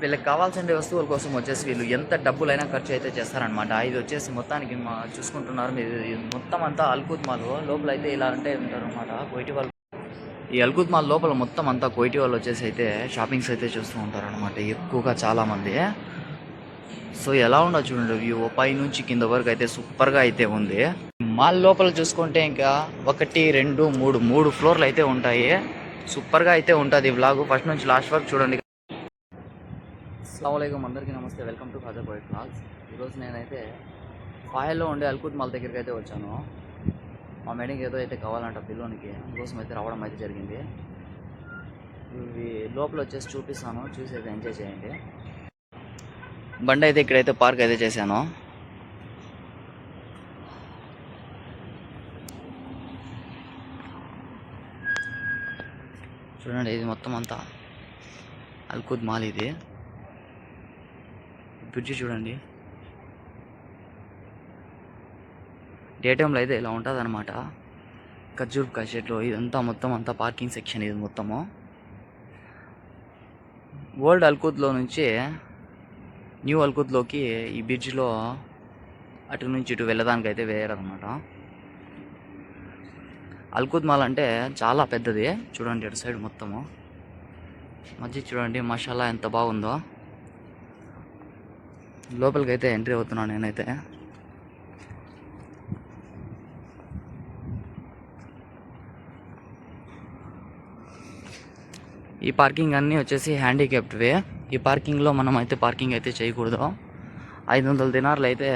వీళ్ళకి కావాల్సిన వస్తువుల కోసం వచ్చేసి వీళ్ళు ఎంత డబ్బులైనా ఖర్చు అయితే చేస్తారనమాట ఇది వచ్చేసి మొత్తానికి మా చూసుకుంటున్నారు. మీరు మొత్తం అంతా అల్కూత్ మాల్. లోపల అయితే ఇలా అంటే ఉంటారు అనమాట కోయిటి వాళ్ళు ఈ అల్కూత్ మాల్ లోపల మొత్తం అంతా కోయిటి వాళ్ళు వచ్చేసి అయితే షాపింగ్స్ అయితే చూస్తూ ఉంటారనమాట ఎక్కువగా చాలామంది. సో ఎలా ఉండో చూడండి వ్యూ. పై నుంచి కింద వరకు అయితే సూపర్గా అయితే ఉంది. మాల్ లోపల చూసుకుంటే ఇంకా ఒకటి రెండు మూడు మూడు ఫ్లోర్లు అయితే ఉంటాయి. సూపర్గా అయితే ఉంటుంది వ్లాగ్. ఫస్ట్ నుంచి లాస్ట్ వరకు చూడండి. అస్సలం అందరికీ నమస్తే. Welcome to Khaja Bhai vlogs. ఈరోజు నేనైతే ఫాయల్లో ఉండే అల్కుత్ మాల్ దగ్గరికి అయితే వచ్చాను. మా మేడంకి ఏదో అయితే కావాలంట పిల్లోనికి. అందుకోసం అయితే రావడం అయితే జరిగింది. ఇవి లోపల వచ్చేసి చూపిస్తాను. చూసి అయితే ఎంజాయ్ చేయండి. బండి అయితే ఇక్కడైతే పార్క్ అయితే చేశాను. చూడండి ఇది మొత్తం అంతా అల్కూద్ మాల్ ఇది. బ్రిడ్జ్ చూడండి. డే టైంలో అయితే ఇలా ఉంటుంది అనమాట ఖర్జూర్ చెట్లు ఇదంతా మొత్తం అంతా పార్కింగ్ సెక్షన్ ఇది మొత్తము. ఓల్డ్ అల్కూత్లో నుంచి న్యూ అల్కూత్లోకి ఈ బ్రిడ్జ్లో అటు నుంచి ఇటు వెళ్ళడానికి అయితే వేయరనమాట అల్కూత్ మాల్ అంటే చాలా పెద్దది. చూడండి అటు సైడ్ మొత్తము. మధ్య చూడండి మసాలా ఎంత బాగుందో. లోపలికి అయితే ఎంట్రీ అవుతున్నాను నేనైతే. ఈ పార్కింగ్ అన్నీ వచ్చేసి హ్యాండిక్యాప్డ్వే ఈ పార్కింగ్లో మనం అయితే పార్కింగ్ అయితే చేయకూడదు. ఐదు వందల దినార్లు అయితే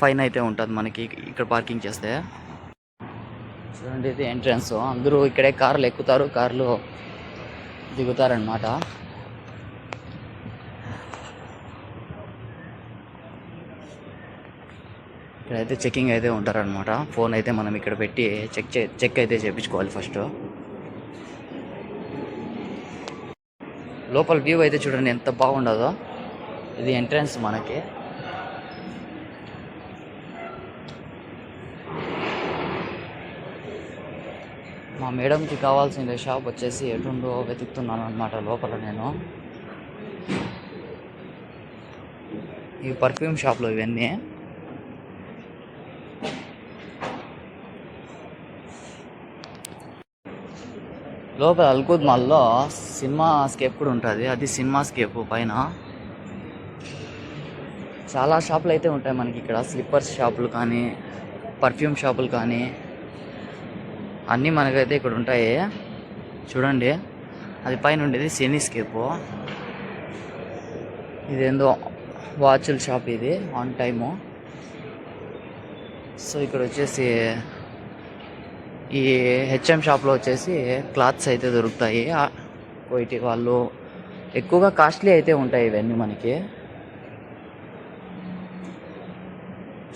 ఫైన్ అయితే ఉంటుంది మనకి ఇక్కడ పార్కింగ్ చేస్తే. చూడండి ఇది ఎంట్రన్స్. అందరూ ఇక్కడే కార్లు ఎక్కుతారు కార్లు దిగుతారనమాట ఇక్కడైతే చెకింగ్ అయితే ఉంటారనమాట ఫోన్ అయితే మనం ఇక్కడ పెట్టి చెక్ చే చెక్ అయితే చేయించుకోవాలి ఫస్ట్ లోపల వ్యూ అయితే చూడండి ఎంత బాగుండదో. ఇది ఎంట్రన్స్ మనకి. మా మేడంకి కావాల్సిన షాప్ వచ్చేసి ఎటుండో వెతుకుతున్నాను అనమాట లోపల నేను. ఈ పర్ఫ్యూమ్ షాప్లో ఇవన్నీ. లోపల అల్కూద్ మాల్లో సినిమా స్కేప్ కూడా ఉంటుంది. అది సినిమా స్కేప్ పైన. చాలా షాపులు అయితే ఉంటాయి మనకి ఇక్కడ. స్లిప్పర్స్ షాపులు కానీ పర్ఫ్యూమ్ షాపులు కానీ. అన్నీ మనకైతే ఇక్కడ ఉంటాయి. చూడండి. అది పైన ఉండేది సినీ స్కేప్. ఇదేందో వాచ్ల షాప్ ఇది ఆన్ టైము. సో ఇక్కడ వచ్చేసి ఈ హెచ్ఎం షాప్లో వచ్చేసి క్లాత్స్ అయితే దొరుకుతాయి. ఆ- కోయిటి వాళ్ళు ఎక్కువగా కాస్ట్లీ అయితే ఉంటాయి ఇవన్నీ మనకి.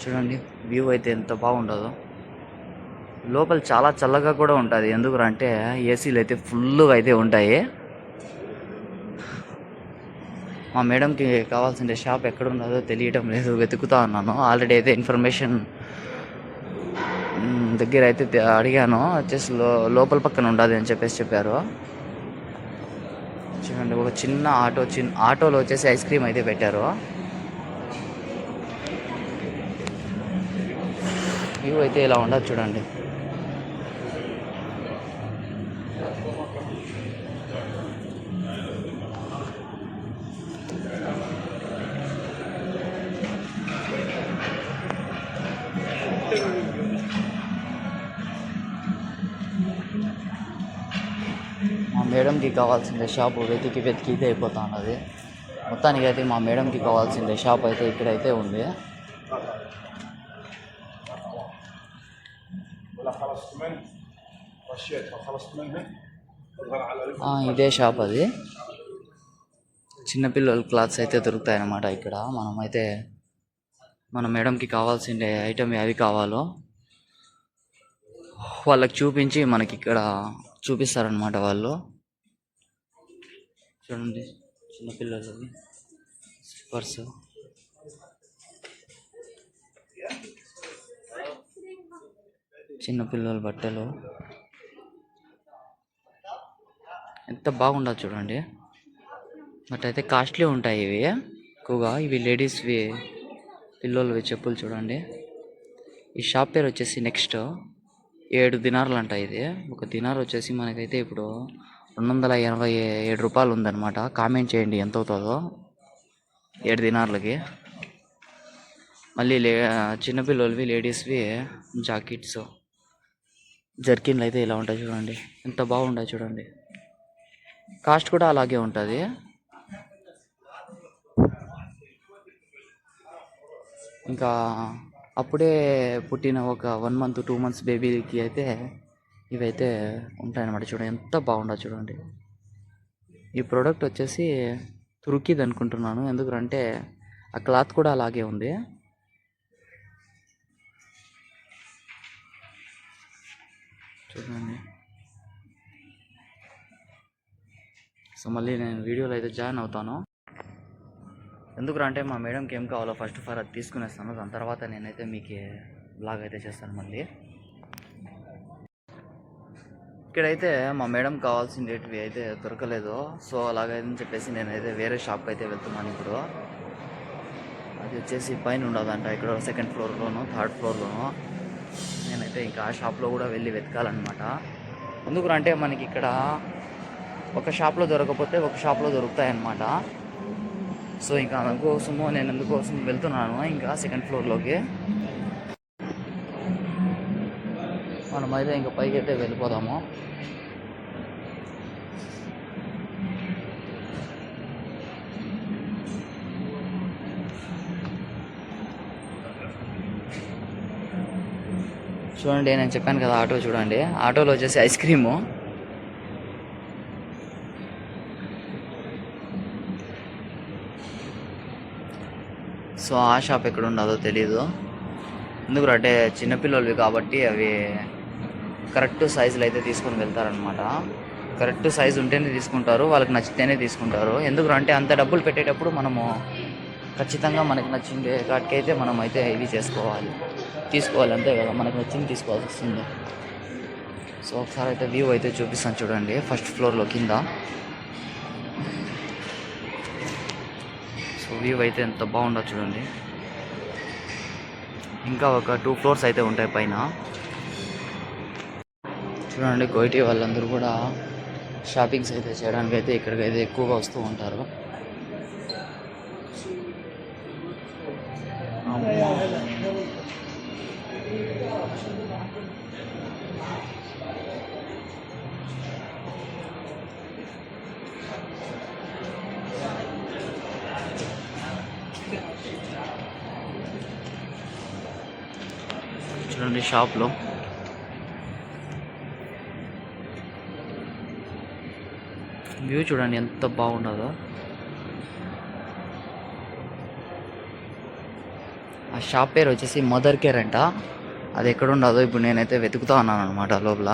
చూడండి వ్యూ అయితే ఎంత బాగుండదో. లోపల చాలా చల్లగా కూడా ఉంటుంది. ఎందుకు అంటే ఏసీలు అయితే ఫుల్గా అయితే ఉంటాయి. మా మేడంకి కావాల్సిన షాప్ ఎక్కడ ఉన్నదో తెలియటం లేదు. వెతుకుతా ఉన్నాను. ఆల్రెడీ అయితే ఇన్ఫర్మేషన్ దగ్గర అయితే అడిగాను వచ్చేసి లో లోపల పక్కన ఉండదు అని చెప్పేసి చెప్పారు. చూడండి ఒక చిన్న ఆటో చిన్న ఆటోలో వచ్చేసి ఐస్ క్రీమ్ అయితే పెట్టారు. వ్యూ అయితే ఇలా ఉండదు చూడండి. మేడంకి కావాల్సిన షాప్ వెతికి వెతికితే అయిపోతా ఉన్నది మొత్తానికి అయితే మా మేడంకి కావాల్సిన షాప్ అయితే ఇక్కడైతే ఉంది. ఇదే షాప్ అది. చిన్నపిల్లల క్లాత్స్ అయితే దొరుకుతాయి అన్నమాట ఇక్కడ. మనమైతే మన మేడంకి కావాల్సిన ఐటమ్ అవి కావాలో. వాళ్ళకి చూపించి మనకి ఇక్కడ చూపిస్తారనమాట వాళ్ళు. చూడండి చిన్నపిల్లలవి స్లిప్పర్స్ చిన్నపిల్లల బట్టలు. ఎంత బాగుండదు చూడండి. బట్ అయితే కాస్ట్లీ ఉంటాయి ఇవి. ఎక్కువగా ఇవి లేడీస్వి పిల్లలవి చెప్పులు చూడండి. ఈ షాప్ పేరు వచ్చేసి నెక్స్ట్. ఏడు దినార్లు అంట ఇది. ఒక దినార్ వచ్చేసి మనకైతే ఇప్పుడు రెండు వందల ఎనభై ఏడు రూపాయలు ఉందన్నమాట కామెంట్ చేయండి ఎంత అవుతుందో ఏడు దినార్లకి. మళ్ళీ లే చిన్నపిల్లలవి లేడీస్వి జాకెట్స్ జర్కిన్లు అయితే ఇలా ఉంటాయి చూడండి. ఎంత బాగుంటాయి చూడండి. కాస్ట్ కూడా అలాగే ఉంటుంది. ఇంకా అప్పుడే పుట్టిన ఒక వన్ మంత్ టూ మంత్స్ బేబీకి అయితే ఇవైతే ఉంటాయన్నమాట చూడండి ఎంత బాగుండో చూడండి. ఈ ప్రోడక్ట్ వచ్చేసి తుర్కీది అనుకుంటున్నాను. ఎందుకంటే ఆ క్లాత్ కూడా అలాగే ఉంది. చూడండి. సో మళ్ళీ నేను వీడియోలో అయితే జాయిన్ అవుతాను. ఎందుకు అంటే మా మేడంకి ఏం కావాలో ఫస్ట్ ఆఫ్ ఆల్ అది తీసుకునేస్తాను. దాని తర్వాత నేనైతే మీకు బ్లాగ్ అయితే చేస్తాను మళ్ళీ. ఇక్కడైతే మా మేడం కావాల్సినవి అయితే దొరకలేదు. సో అలాగని చెప్పేసి నేనైతే వేరే షాప్కి అయితే వెళ్తున్నాను ఇప్పుడు. అది వచ్చేసి పైన ఉండదంట ఇక్కడ సెకండ్ ఫ్లోర్లోను థర్డ్ ఫ్లోర్లోను నేనైతే ఇంకా ఆ షాప్లో కూడా వెళ్ళి వెతకాలన్నమాట. ఎందుకు అంటే మనకి ఇక్కడ ఒక షాప్లో దొరకకపోతే ఒక షాప్లో దొరుకుతాయి అన్నమాట సో ఇంకా అందుకోసము నేను అందుకోసం వెళ్తున్నాను ఇంకా సెకండ్ ఫ్లోర్లోకి మనమైతే ఇంకా పైకి అయితే వెళ్ళిపోదాము. చూడండి నేను చెప్పాను కదా ఆటో చూడండి. ఆటోలో వచ్చేసి ఐస్ క్రీము. సో ఆ షాప్ ఎక్కడ ఉండదో తెలీదు. ఎందుకు అంటే చిన్నపిల్లలవి కాబట్టి అవి కరెక్ట్ సైజులు అయితే తీసుకొని వెళ్తారనమాట కరెక్ట్ సైజు ఉంటేనే తీసుకుంటారు వాళ్ళకి నచ్చితేనే తీసుకుంటారు. ఎందుకు అంటే అంత డబ్బులు పెట్టేటప్పుడు మనము ఖచ్చితంగా మనకి నచ్చిందే కాటికైతే అయితే మనం అయితే ఇది చేసుకోవాలి. తీసుకోవాలి అంతే కదా మనకు నచ్చింది తీసుకోవాల్సి వస్తుంది. సో ఒకసారి అయితే వ్యూ అయితే చూపిస్తాను చూడండి ఫస్ట్ ఫ్లోర్లో కింద. సో వ్యూ అయితే ఎంత బాగుందో చూడండి. ఇంకా ఒక టూ ఫ్లోర్స్ అయితే ఉంటాయి పైన. చూడండి కోయిటీ వాళ్ళందరూ కూడా షాపింగ్స్ అయితే చేయడానికి అయితే ఇక్కడికి అయితే ఎక్కువగా వస్తూ ఉంటారు. చూడండి షాప్లో వ్యూ చూడండి ఎంత బాగుండదో. ఆ షాప్ పేరు వచ్చేసి మదర్ కేర్ అంట. అది ఎక్కడ ఉండదో ఇప్పుడు నేనైతే వెతుకుతా ఉన్నాను అనమాట లోపల.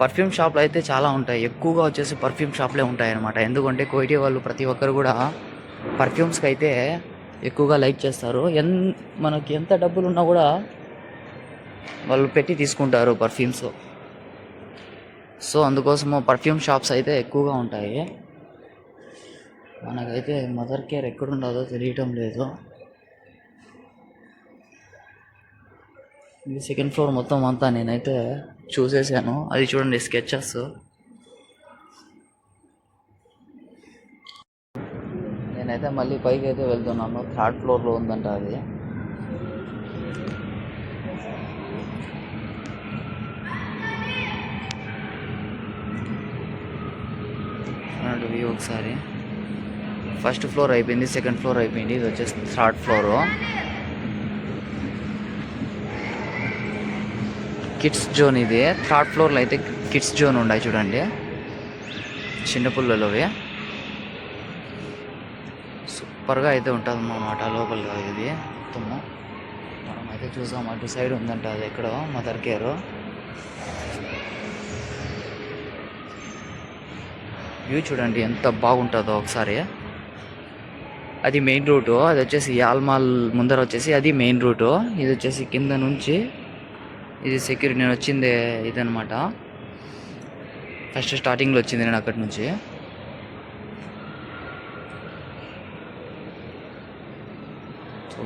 పర్ఫ్యూమ్ షాప్లు అయితే చాలా ఉంటాయి. ఎక్కువగా వచ్చేసి పర్ఫ్యూమ్ షాప్లే ఉంటాయి అనమాట ఎందుకంటే కోయిటీ వాళ్ళు ప్రతి ఒక్కరు కూడా పర్ఫ్యూమ్స్కి అయితే ఎక్కువగా లైక్ చేస్తారు. ఎన్ మనకి ఎంత డబ్బులు ఉన్నా కూడా వాళ్ళు పెట్టి తీసుకుంటారు పర్ఫ్యూమ్స్ సో అందుకోసము పర్ఫ్యూమ్ షాప్స్ అయితే ఎక్కువగా ఉంటాయి. మనకైతే మదర్ కేర్ ఎక్కడుండదో తెలియటం లేదు. ఇది సెకండ్ ఫ్లోర్ మొత్తం అంతా నేనైతే చూసేసాను. అది చూడండి స్కెచెస్ నేనైతే మళ్ళీ పైకి అయితే వెళ్తున్నాను. థర్డ్ ఫ్లోర్లో ఉందంట అది. వ్యూ ఒకసారి. ఫస్ట్ ఫ్లోర్ అయిపోయింది సెకండ్ ఫ్లోర్ అయిపోయింది ఇది వచ్చేసి థర్డ్ ఫ్లోర్ కిడ్స్ జోన్ ఇది. థర్డ్ ఫ్లోర్లో అయితే కిడ్స్ జోన్ ఉన్నాయి చూడండి. చిన్నపిల్లలవి సూపర్గా అయితే ఉంటుంది అన్నమాట లోపల ఇది. మొత్తము. మనం అయితే చూసాం అటు సైడ్ ఉందంట అది ఎక్కడో మదర్ కేర్ వ్యూ చూడండి ఎంత బాగుంటుందో ఒకసారి. అది మెయిన్ రూటు అది వచ్చేసి యాల్మాల్ ముందర వచ్చేసి అది మెయిన్ రూటు. ఇది వచ్చేసి కింద నుంచి ఇది సెక్యూరిటీ నేను వచ్చింది ఇదనమాట ఫస్ట్ స్టార్టింగ్లో వచ్చింది నేను అక్కడి నుంచి.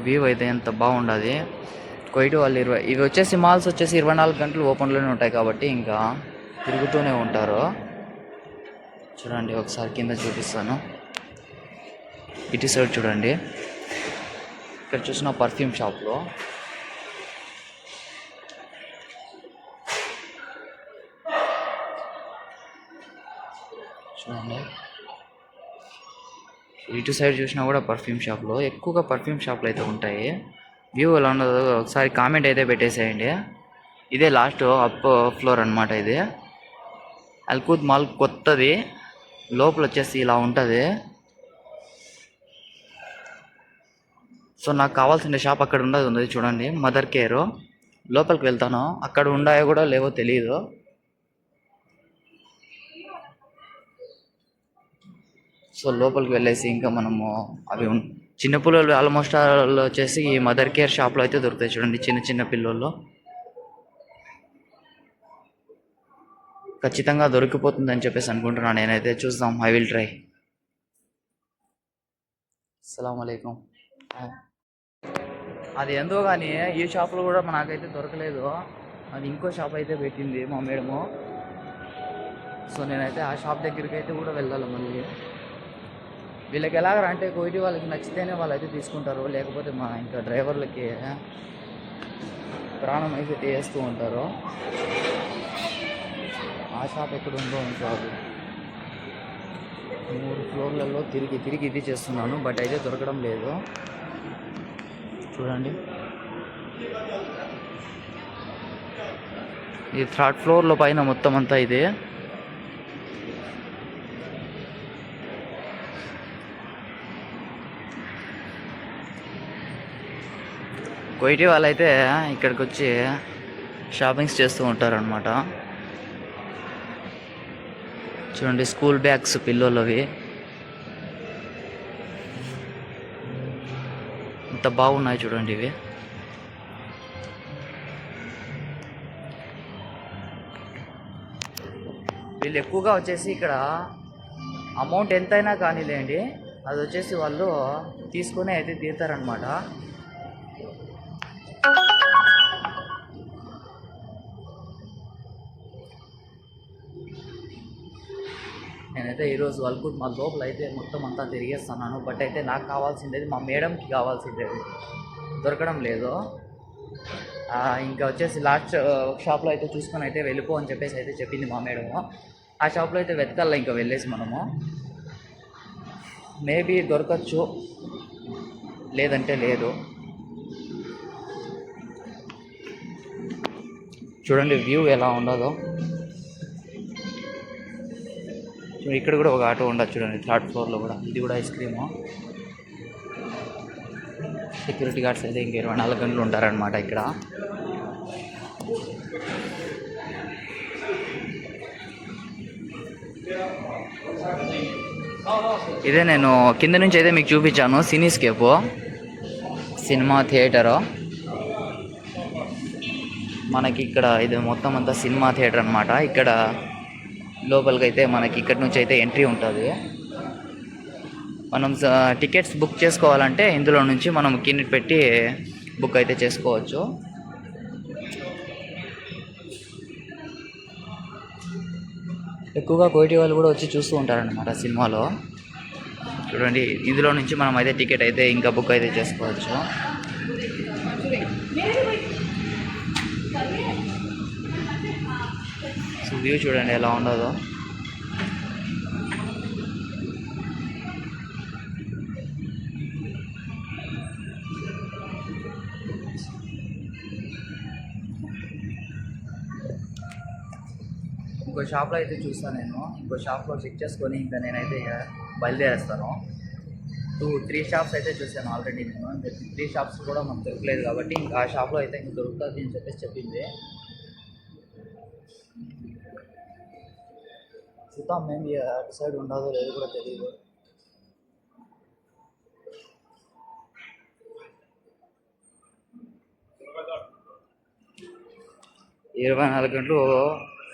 వ్యూ అయితే ఎంత బాగుండదు. కొయిట్ వాళ్ళు ఇరవై ఇవి వచ్చేసి మాల్స్ వచ్చేసి ఇరవై నాలుగు గంటలు ఓపెన్లోనే ఉంటాయి కాబట్టి ఇంకా తిరుగుతూనే ఉంటారు. చూడండి ఒకసారి కింద చూపిస్తాను. ఇటు సైడ్ చూడండి. ఇక్కడ చూసిన పర్ఫ్యూమ్ షాప్లో చూడండి. ఇటు సైడ్ చూసినా కూడా పర్ఫ్యూమ్ షాప్లో ఎక్కువగా పర్ఫ్యూమ్ షాప్లు అయితే ఉంటాయి. వ్యూ ఎలా ఉండదో ఒకసారి కామెంట్ అయితే పెట్టేసేయండి. ఇదే లాస్ట్ అప్ ఫ్లోర్ అన్నమాట ఇది. అల్కూద్ మాల్ కొత్తది. లోపల వచ్చేసి ఇలా ఉంటుంది. సో నాకు కావాల్సిన షాప్ అక్కడ ఉండదు ఉంది చూడండి. Mother care. లోపలికి వెళ్తాను. అక్కడ ఉన్నాయో కూడా లేవో తెలియదు సో లోపలికి వెళ్ళేసి ఇంకా మనము అవి చిన్న పిల్లలు ఆల్మోస్ట్ వచ్చేసి ఈ మదర్ కేర్ షాప్లో అయితే దొరుకుతాయి చూడండి. చిన్న చిన్న పిల్లలు ఖచ్చితంగా దొరికిపోతుందని చెప్పేసి అనుకుంటున్నాను నేనైతే చూద్దాం. ఐ విల్ ట్రై అస్సలం అయికం అది ఎందో కానీ ఈ షాప్లో కూడా నాకైతే దొరకలేదు. అది ఇంకో షాప్ అయితే పెట్టింది మా మేడము. సో నేనైతే ఆ షాప్ దగ్గరికి అయితే కూడా వెళ్ళాలి మళ్ళీ. వీళ్ళకి ఎలాగ అంటే కోయిటి వాళ్ళకి నచ్చితేనే వాళ్ళు అయితే తీసుకుంటారు. లేకపోతే మా ఇంకా డ్రైవర్లకి ప్రాణం అయితే చేస్తూ ఉంటారు. ఆ షాప్ ఎక్కడ ఉందో మూడు ఫ్లోర్లలో తిరిగి తిరిగి ఇది చేస్తున్నాను బట్ అయితే దొరకడం లేదు. చూడండి. ఈ థర్డ్ ఫ్లోర్లో పైన మొత్తం అంతా ఇదే. కొయిటి వాళ్ళైతే ఇక్కడికి వచ్చి షాపింగ్స్ చేస్తూ ఉంటారనమాట చూడండి స్కూల్ బ్యాగ్స్ పిల్లలవి. ఇంత బాగున్నాయి చూడండి ఇవి. వీళ్ళు ఎక్కువగా వచ్చేసి ఇక్కడ అమౌంట్ ఎంతైనా కానీలేండి. అది వచ్చేసి వాళ్ళు తీసుకుని అయితే తీరుతారనమాట అయితే ఈరోజు వల్గుడ్ మా లోపల అయితే మొత్తం అంతా తిరిగేస్తున్నాను. బట్ అయితే నాకు కావాల్సింది మా మేడంకి కావాల్సిండేది దొరకడం లేదు. ఇంకా వచ్చేసి లాస్ట్ షాప్లో అయితే చూసుకొని అయితే వెళ్ళిపో అని చెప్పేసి అయితే చెప్పింది మా మేడము. ఆ షాప్లో అయితే వెతకాల ఇంకా వెళ్ళేసి మనము. మేబీ దొరకచ్చు. లేదంటే లేదు. చూడండి వ్యూ ఎలా ఉండదో ఇక్కడ కూడా ఒక ఆటో ఉండదు చూడండి థర్డ్ ఫ్లోర్లో కూడా. ఇది కూడా ఐస్ క్రీము సెక్యూరిటీ గార్డ్స్ అయితే ఇంక ఇరవై నాలుగు గంటలు ఉంటారనమాట ఇక్కడ. ఇదే నేను కింద నుంచి అయితే మీకు చూపించాను సినీస్కేప్ సినిమా థియేటరు మనకి ఇక్కడ ఇది మొత్తం అంతా సినిమా థియేటర్ అనమాట ఇక్కడ లోపలికి అయితే మనకి ఇక్కడి నుంచి అయితే ఎంట్రీ ఉంటుంది. మనం స- టికెట్స్ బుక్ చేసుకోవాలంటే ఇందులో నుంచి మనం కింద పెట్టి బుక్ అయితే చేసుకోవచ్చు. ఎక్కువగా కోటి వాళ్ళు కూడా వచ్చి చూస్తూ ఉంటారనమాట సినిమాలో. చూడండి ఇందులో నుంచి మనం అయితే టికెట్ అయితే ఇంకా బుక్ అయితే చేసుకోవచ్చు. వ్యూ చూడండి ఎలా ఉండదో ఇంకో షాప్లో అయితే చూస్తాను నేను. ఇంకో షాప్లో చెక్ చేసుకొని ఇంకా నేనైతే ఇక బయలుదేరేస్తాను. టూ త్రీ షాప్స్ అయితే చూసాను ఆల్రెడీ నేను. త్రీ షాప్స్ కూడా మనకు దొరకలేదు కాబట్టి ఇంకా ఆ షాప్లో అయితే ఇంకా దొరుకుతుంది అని చెప్పేసి చెప్పింది. చూద్దాం మేము అటు సైడ్ ఉండదో లేదో కూడా తెలియదు ఇరవై నాలుగు గంటలు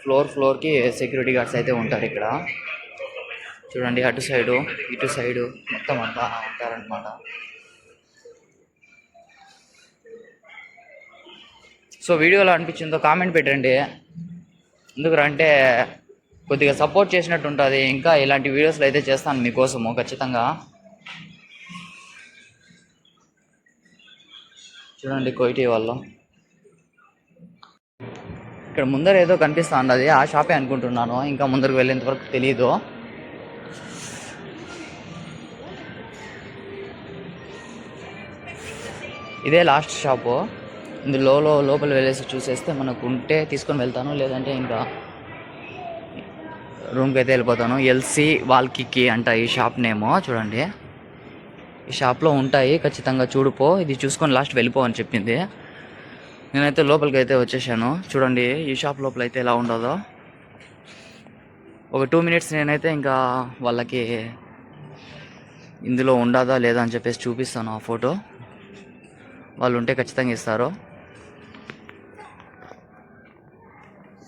ఫ్లోర్ ఫ్లోర్కి సెక్యూరిటీ గార్డ్స్ అయితే ఉంటారు ఇక్కడ. చూడండి అటు సైడు ఇటు సైడు మొత్తం అంతా ఉంటారనమాట సో వీడియోలో అనిపించిందో కామెంట్ పెట్టండి. ఎందుకంటే కొద్దిగా సపోర్ట్ చేసినట్టు ఉంటుంది. ఇంకా ఇలాంటి వీడియోస్లు అయితే చేస్తాను మీకోసము ఖచ్చితంగా. చూడండి కోయిటీ వాళ్ళు. ఇక్కడ ముందర ఏదో కనిపిస్తా ఉండదు ఆ షాపే అనుకుంటున్నాను. ఇంకా ముందరకు వెళ్ళేంత వరకు తెలియదు ఇదే లాస్ట్ షాపు ఇందులో లోపల వెళ్ళేసి చూసేస్తే మనకు ఉంటే తీసుకొని వెళ్తాను లేదంటే ఇంకా రూమ్కి అయితే వెళ్ళిపోతాను. ఎల్సి వాల్కికి అంట ఈ షాప్ నేమో. చూడండి. ఈ షాప్లో ఉంటాయి. ఖచ్చితంగా చూడుపో. ఇది చూసుకొని లాస్ట్ వెళ్ళిపో అని చెప్పింది. నేనైతే లోపలికి అయితే వచ్చేసాను. చూడండి ఈ షాప్ లోపల అయితే ఎలా ఉండదో ఒక టూ మినిట్స్ నేనైతే ఇంకా వాళ్ళకి ఇందులో ఉండదా లేదా అని చెప్పేసి చూపిస్తాను ఆ ఫోటో. వాళ్ళు ఉంటే ఖచ్చితంగా ఇస్తారు.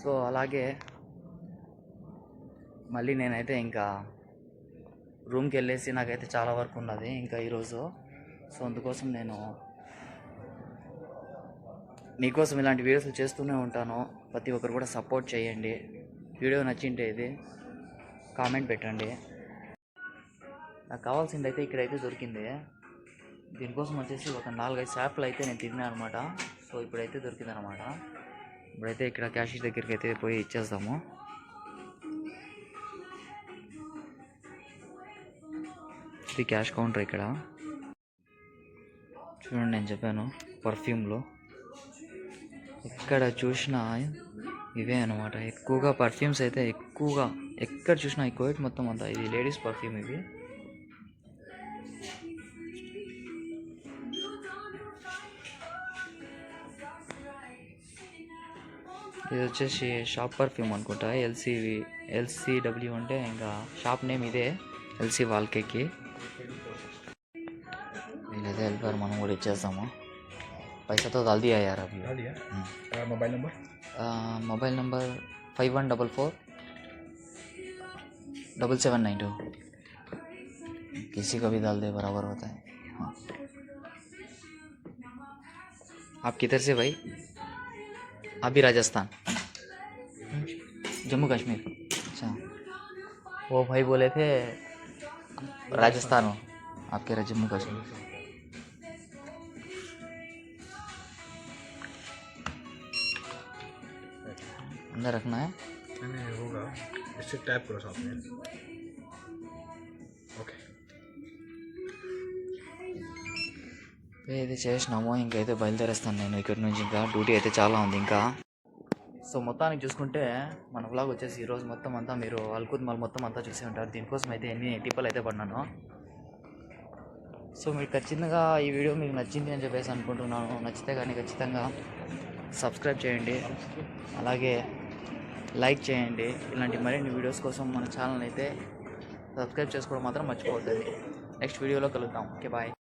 సో అలాగే మళ్ళీ నేనైతే ఇంకా రూమ్కి వెళ్ళేసి నాకైతే చాలా వర్క్ ఉన్నది ఇంకా ఈరోజు సో అందుకోసం నేను మీకోసం ఇలాంటి వీడియోస్ చేస్తూనే ఉంటాను. ప్రతి ఒక్కరు కూడా సపోర్ట్ చేయండి. వీడియో నచ్చింటే ఇది కామెంట్ పెట్టండి. నాకు కావాల్సింది అయితే ఇక్కడైతే దొరికింది. దీనికోసం వచ్చేసి ఒక నాలుగైదు షాపులు అయితే నేను తిరిగినా అనమాట సో ఇప్పుడైతే దొరికింది అనమాట ఇప్పుడైతే ఇక్కడ క్యాషియర్ దగ్గరికి అయితే పోయి ఇచ్చేస్తాము. ఇది క్యాష్ కౌంటర్ ఇక్కడ. చూడండి నేను చెప్పాను పర్ఫ్యూమ్లో ఎక్కడ చూసినా ఇవే అనమాట ఎక్కువగా పర్ఫ్యూమ్స్ అయితే ఎక్కువగా ఎక్కడ చూసినా ఈ కోవిడ్ మొత్తం అంతా ఇది లేడీస్ పర్ఫ్యూమ్ ఇది ఇది వచ్చేసి షాప్ పర్ఫ్యూమ్ అనుకుంటా. ఎల్సీవి ఎల్సీడబ్ల్యూ అంటే ఇంకా షాప్ నేమ్ ఇదే. ఎల్సీ వాల్కేకి వీళ్ళైతే వెళ్ళిపోయారు మనం కూడా ఇచ్చేస్తాము పైసాతో జల్దీ అయ్యారు అవి डाल दिया और mobile number mobile number five one double four double seven nine two किसी का भी डाल दे बराबर होता है हाँ आप किधर से भाई आप भी राजस्थान जम्मू कश्मीर अच्छा वो भाई बोले थे राजस्थान हो आप कह रहे जम्मू कश्मीर अंदर रखना है नहीं नहीं होगा इससे टैप करो साथ में ओके ఇది చేసినాము ఇంకైతే బయలుదేరేస్తాను నేను ఇక్కడి నుంచి ఇంకా డ్యూటీ అయితే చాలా ఉంది ఇంకా సో మొత్తానికి చూసుకుంటే మన వ్లాగ్ వచ్చేసి ఈరోజు మొత్తం అంతా మీరు అల్కుద్ మాల్ మొత్తం అంతా చూసి ఉంటారు దీనికోసం అయితే ఎన్ని టిప్పలు అయితే పడినాను సో మీకు ఖచ్చితంగా ఈ వీడియో మీకు నచ్చింది అని చెప్పేసి అనుకుంటున్నాను నచ్చితే కానీ ఖచ్చితంగా సబ్స్క్రైబ్ చేయండి అలాగే లైక్ చేయండి. ఇలాంటి మరిన్ని వీడియోస్ కోసం మన ఛానల్ అయితే సబ్స్క్రైబ్ చేసుకోవడం మాత్రం మర్చిపోతుంది నెక్స్ట్ వీడియోలో కలుద్దాం. Okay bye.